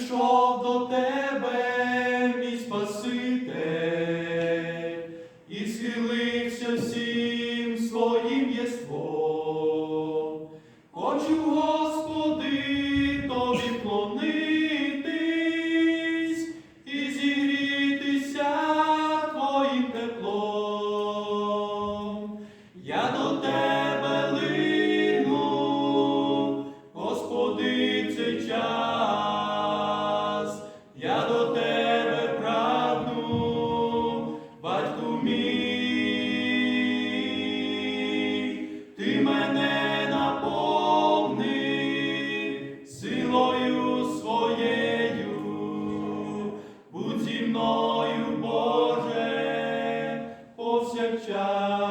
прийшов до тебе, мій спаси.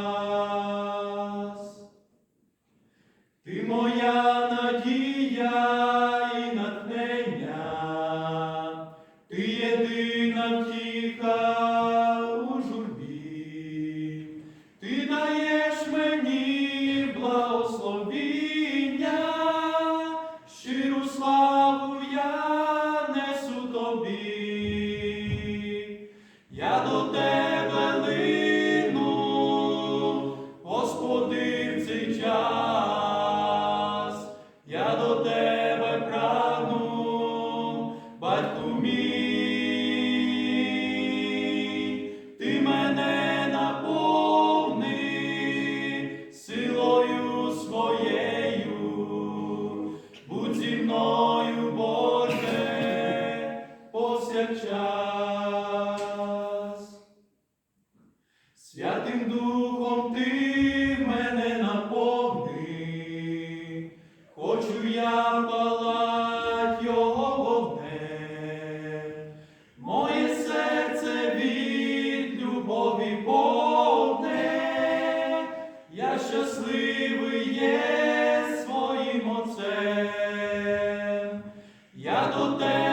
нас. Ти моя Святим Духом ти мене наповни, хочу я палать його вогнем, моє серце від любові повне, я щасливий є своїм отцем, я до тебе.